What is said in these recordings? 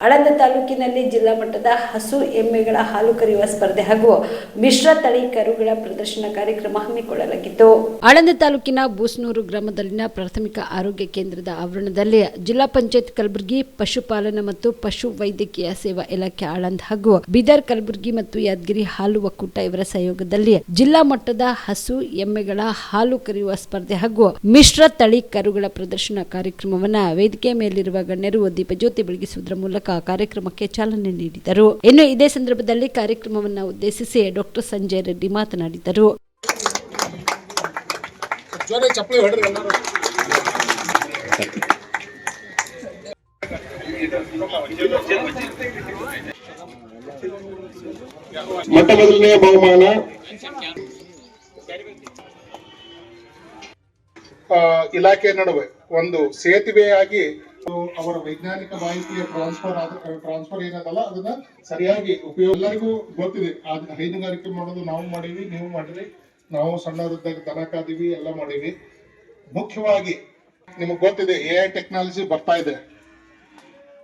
ಆಳಂದ ತಾಲೂಕಿನಲ್ಲಿ ಜಿಲ್ಲಾ ಮಟ್ಟದ ಹಸು ಎಮ್ಮೆಗಳ ಹಾಲು ಕರೆಯುವ ಸ್ಪರ್ಧೆ ಹಾಗೂ ಮಿಶ್ರ ತಳಿ ಕರುಗಳ ಪ್ರದರ್ಶನ ಕಾರ್ಯಕ್ರಮ ಹಮ್ಮಿಕೊಳ್ಳಲಾಗಿತ್ತು. ಆಳಂದ ತಾಲೂಕಿನ ಬೂಸ್ನೂರು ಗ್ರಾಮದಲ್ಲಿನ ಪ್ರಾಥಮಿಕ ಆರೋಗ್ಯ ಕೇಂದ್ರದ ಆವರಣದಲ್ಲಿ ಜಿಲ್ಲಾ ಪಂಚಾಯತ್ ಕಲಬುರಗಿ ಪಶುಪಾಲನೆ ಮತ್ತು ಪಶು ವೈದ್ಯಕೀಯ ಸೇವಾ ಇಲಾಖೆ ಆಳಂದ ಹಾಗೂ ಬೀದರ್ ಕಲಬುರಗಿ ಮತ್ತು ಯಾದಗಿರಿ ಹಾಲು ಒಕ್ಕೂಟ ಇವರ ಸಹಯೋಗದಲ್ಲಿ ಜಿಲ್ಲಾ ಮಟ್ಟದ ಹಸು ಎಮ್ಮೆಗಳ ಹಾಲು ಕರೆಯುವ ಸ್ಪರ್ಧೆ ಹಾಗೂ ಮಿಶ್ರ ತಳಿ ಕರುಗಳ ಪ್ರದರ್ಶನ ಕಾರ್ಯಕ್ರಮವನ್ನು ವೇದಿಕೆ ಮೇಲಿರುವ ಗಣ್ಯರು ದೀಪಜ್ಯೋತಿ ಬೆಳಗಿಸುವುದರ ಮೂಲಕ ಕಾರ್ಯಕ್ರಮಕ್ಕೆ ಚಾಲನೆ ನೀಡಿದರು. ಇನ್ನು ಇದೇ ಸಂದರ್ಭದಲ್ಲಿ ಕಾರ್ಯಕ್ರಮವನ್ನು ಉದ್ದೇಶಿಸಿ ಡಾಕ್ಟರ್ ಸಂಜಯ್ ರೆಡ್ಡಿ ಮಾತನಾಡಿದರು. ಮೊಟ್ಟ ಮೊದಲನೆಯ ಬಹುಮಾನ. ಆ, ಇಲಾಖೆ ನಡುವೆ ಒಂದು ಸೇತುವೆಯಾಗಿ ಅವರ ವೈಜ್ಞಾನಿಕ ಮಾಹಿತಿಯ ಟ್ರಾನ್ಸ್ಫರ್ ಟ್ರಾನ್ಸ್ಫರ್ ಏನದಲ್ಲ, ಅದನ್ನ ಸರಿಯಾಗಿ ಉಪಯೋಗ ಎಲ್ಲರಿಗೂ ಗೊತ್ತಿದೆ. ಹೈನುಗಾರಿಕೆ ಮಾಡೋದು ನಾವು ಮಾಡೀವಿ, ನೀವು ಮಾಡಿರಿ. ನಾವು ಸಣ್ಣವರಿದ್ದಾಗ ದನ ಕಾದೀವಿ, ಎಲ್ಲ ಮಾಡೀವಿ. ಮುಖ್ಯವಾಗಿ ನಿಮಗೆ ಗೊತ್ತಿದೆ ಎ ಐ ಟೆಕ್ನಾಲಜಿ ಬರ್ತಾ ಇದೆ.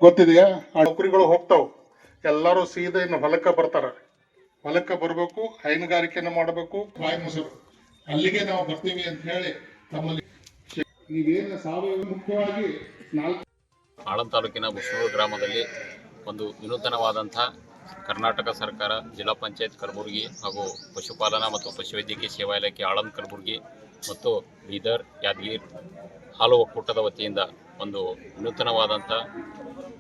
ಗೊತ್ತಿದೆಯಾ? ಆ, ನೌಕರಿಗಳು ಹೋಗ್ತಾವ್. ಎಲ್ಲರೂ ಸೀದಾ ಇನ್ನು ಹೊಲಕ್ಕ ಬರ್ತಾರ. ಹೊಲಕ್ಕ ಬರಬೇಕು, ಹೈನುಗಾರಿಕೆನ ಮಾಡಬೇಕು. ಬಾಯಿ ಮೊಸರು ಅಲ್ಲಿಗೆ ನಾವು ಬರ್ತೀವಿ ಅಂತ ಹೇಳಿ ತಮ್ಮಲ್ಲಿ ನೀವೇನು ಸಾವಯವ ಮುಖ್ಯವಾಗಿ ನಾಲ್ಕು ಆಳಂದ್ ತಾಲೂಕಿನ ಬುಸ್ನೂರು ಗ್ರಾಮದಲ್ಲಿ ಒಂದು ವಿನೂತನವಾದಂಥ ಕರ್ನಾಟಕ ಸರ್ಕಾರ, ಜಿಲ್ಲಾ ಪಂಚಾಯತ್ ಕಲಬುರಗಿ ಹಾಗೂ ಪಶುಪಾಲನಾ ಮತ್ತು ಪಶುವೈದ್ಯಕೀಯ ಸೇವಾ ಇಲಾಖೆ ಆಳಂದ್ ಕಲಬುರಗಿ ಮತ್ತು ಬೀದರ್, ಯಾದಗಿರ್ ಹಾಲು ಒಕ್ಕೂಟದ ವತಿಯಿಂದ ಒಂದು ವಿನೂತನವಾದಂಥ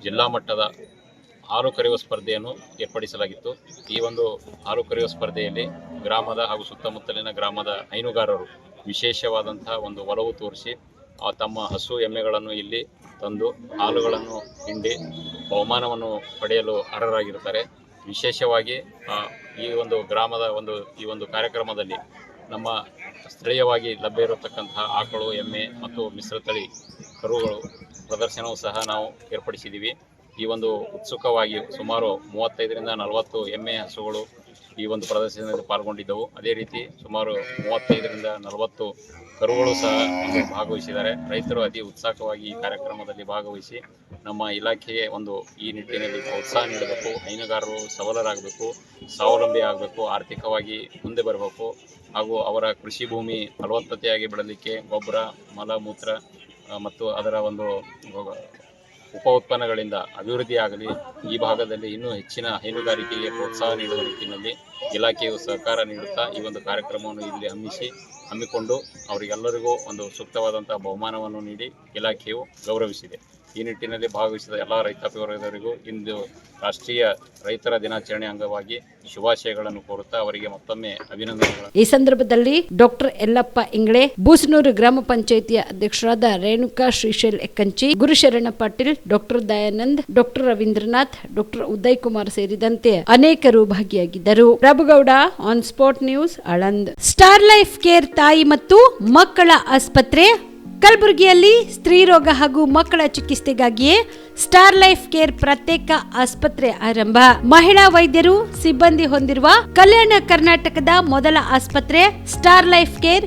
ಜಿಲ್ಲಾ ಮಟ್ಟದ ಹಾಲು ಕರೆಯುವ ಸ್ಪರ್ಧೆಯನ್ನು ಏರ್ಪಡಿಸಲಾಗಿತ್ತು. ಈ ಒಂದು ಹಾಲು ಕರೆಯುವ ಸ್ಪರ್ಧೆಯಲ್ಲಿ ಗ್ರಾಮದ ಹಾಗೂ ಸುತ್ತಮುತ್ತಲಿನ ಗ್ರಾಮದ ಹೈನುಗಾರರು ವಿಶೇಷವಾದಂಥ ಒಂದು ಒಲವು ತೋರಿಸಿ ತಮ್ಮ ಹಸು ಎಮ್ಮೆಗಳನ್ನು ಇಲ್ಲಿ ತಂದು ಹಾಲುಗಳನ್ನು ಹಿಂಡಿ ಬಹುಮಾನವನ್ನು ಪಡೆಯಲು ಅರ್ಹರಾಗಿರ್ತಾರೆ ವಿಶೇಷವಾಗಿ ಈ ಒಂದು ಗ್ರಾಮದ ಒಂದು ಈ ಒಂದು ಕಾರ್ಯಕ್ರಮದಲ್ಲಿ ನಮ್ಮ ಸ್ಥಳೀಯವಾಗಿ ಲಭ್ಯ ಇರತಕ್ಕಂತಹ ಆಕಳು, ಎಮ್ಮೆ ಮತ್ತು ಮಿಶ್ರತಳಿ ಕರುಗಳು ಪ್ರದರ್ಶನವೂ ಸಹ ನಾವು ಏರ್ಪಡಿಸಿದ್ದೀವಿ. ಈ ಒಂದು ಉತ್ಸುಕವಾಗಿ ಸುಮಾರು ಮೂವತ್ತೈದರಿಂದ ನಲವತ್ತು ಎಮ್ಮೆ ಹಸುಗಳು ಈ ಒಂದು ಪ್ರದರ್ಶನದಲ್ಲಿ ಪಾಲ್ಗೊಂಡಿದ್ದವು. ಅದೇ ರೀತಿ ಸುಮಾರು ಮೂವತ್ತೈದರಿಂದ ನಲವತ್ತು ಕರುಗಳು ಸಹ ಭಾಗವಹಿಸಿದ್ದಾರೆ. ರೈತರು ಅತಿ ಉತ್ಸಾಹವಾಗಿ ಈ ಕಾರ್ಯಕ್ರಮದಲ್ಲಿ ಭಾಗವಹಿಸಿ ನಮ್ಮ ಇಲಾಖೆಗೆ ಒಂದು ಈ ನಿಟ್ಟಿನಲ್ಲಿ ಪ್ರೋತ್ಸಾಹ ನೀಡಬೇಕು, ಹೈನುಗಾರರು ಸಬಲರಾಗಬೇಕು, ಸ್ವಾವಲಂಬಿ ಆಗಬೇಕು, ಆರ್ಥಿಕವಾಗಿ ಮುಂದೆ ಬರಬೇಕು ಹಾಗೂ ಅವರ ಕೃಷಿ ಭೂಮಿ ಫಲವತ್ತತೆಯಾಗಿ ಬೆಳಲಿಕ್ಕೆ ಗೊಬ್ಬರ, ಮಲ, ಮೂತ್ರ ಮತ್ತು ಅದರ ಒಂದು ಉಪ ಉತ್ಪನ್ನಗಳಿಂದ ಅಭಿವೃದ್ಧಿಯಾಗಲಿ, ಈ ಭಾಗದಲ್ಲಿ ಇನ್ನೂ ಹೆಚ್ಚಿನ ಹೈನುಗಾರಿಕೆಗೆ ಪ್ರೋತ್ಸಾಹ ನೀಡುವ ನಿಟ್ಟಿನಲ್ಲಿ ಇಲಾಖೆಯು ಸಹಕಾರ ನೀಡುತ್ತಾ ಈ ಒಂದು ಕಾರ್ಯಕ್ರಮವನ್ನು ಇಲ್ಲಿ ಹಮ್ಮಿಸಿ, ಹಮ್ಮಿಕೊಂಡು ಅವರಿಗೆಲ್ಲರಿಗೂ ಒಂದು ಸೂಕ್ತವಾದಂಥ ಬಹುಮಾನವನ್ನು ನೀಡಿ ಇಲಾಖೆಯು ಗೌರವಿಸಿದೆ. ಈ ನಿಟ್ಟಿನಲ್ಲಿ ಭಾಗವಹಿಸಿದ ಎಲ್ಲ ರೈತಾಪಿ ವರ್ಗದವರಿಗೂ ಇಂದು ರಾಷ್ಟ್ರೀಯ ರೈತರ ದಿನಾಚರಣೆ ಅಂಗವಾಗಿ ಶುಭಾಶಯಗಳನ್ನು ಕೋರುತ್ತಾ ಅವರಿಗೆ ಮತ್ತೊಮ್ಮೆ ಅಭಿನಂದನೆಗಳು. ಈ ಸಂದರ್ಭದಲ್ಲಿ ಡಾಕ್ಟರ್ ಯಲ್ಲಪ್ಪ ಇಂಗ್ಳೆ, ಬೂಸನೂರು ಗ್ರಾಮ ಪಂಚಾಯಿತಿಯ ಅಧ್ಯಕ್ಷರಾದ Renuka Shrishail Ekkanchi, Gurusharan Patil, doctor Dayanand, doctor Ravindranath, doctor Uday Kumar ಸೇರಿದಂತೆ ಅನೇಕರು ಭಾಗಿಯಾಗಿದ್ದರು. Prabhugouda on spot news Aland star life care ತಾಯಿ ಮತ್ತು ಮಕ್ಕಳ ಆಸ್ಪತ್ರೆ ಕಲಬುರಗಿಯಲ್ಲಿ ಸ್ತ್ರೀ ರೋಗ ಹಾಗೂ ಮಕ್ಕಳ ಚಿಕಿತ್ಸೆಗಾಗಿಯೇ ಸ್ಟಾರ್ ಲೈಫ್ ಕೇರ್ ಪ್ರತ್ಯೇಕ ಆಸ್ಪತ್ರೆ ಆರಂಭ. ಮಹಿಳಾ ವೈದ್ಯರು ಸಿಬ್ಬಂದಿ ಹೊಂದಿರುವ ಕಲ್ಯಾಣ ಕರ್ನಾಟಕದ ಮೊದಲ ಆಸ್ಪತ್ರೆ ಸ್ಟಾರ್ ಲೈಫ್ ಕೇರ್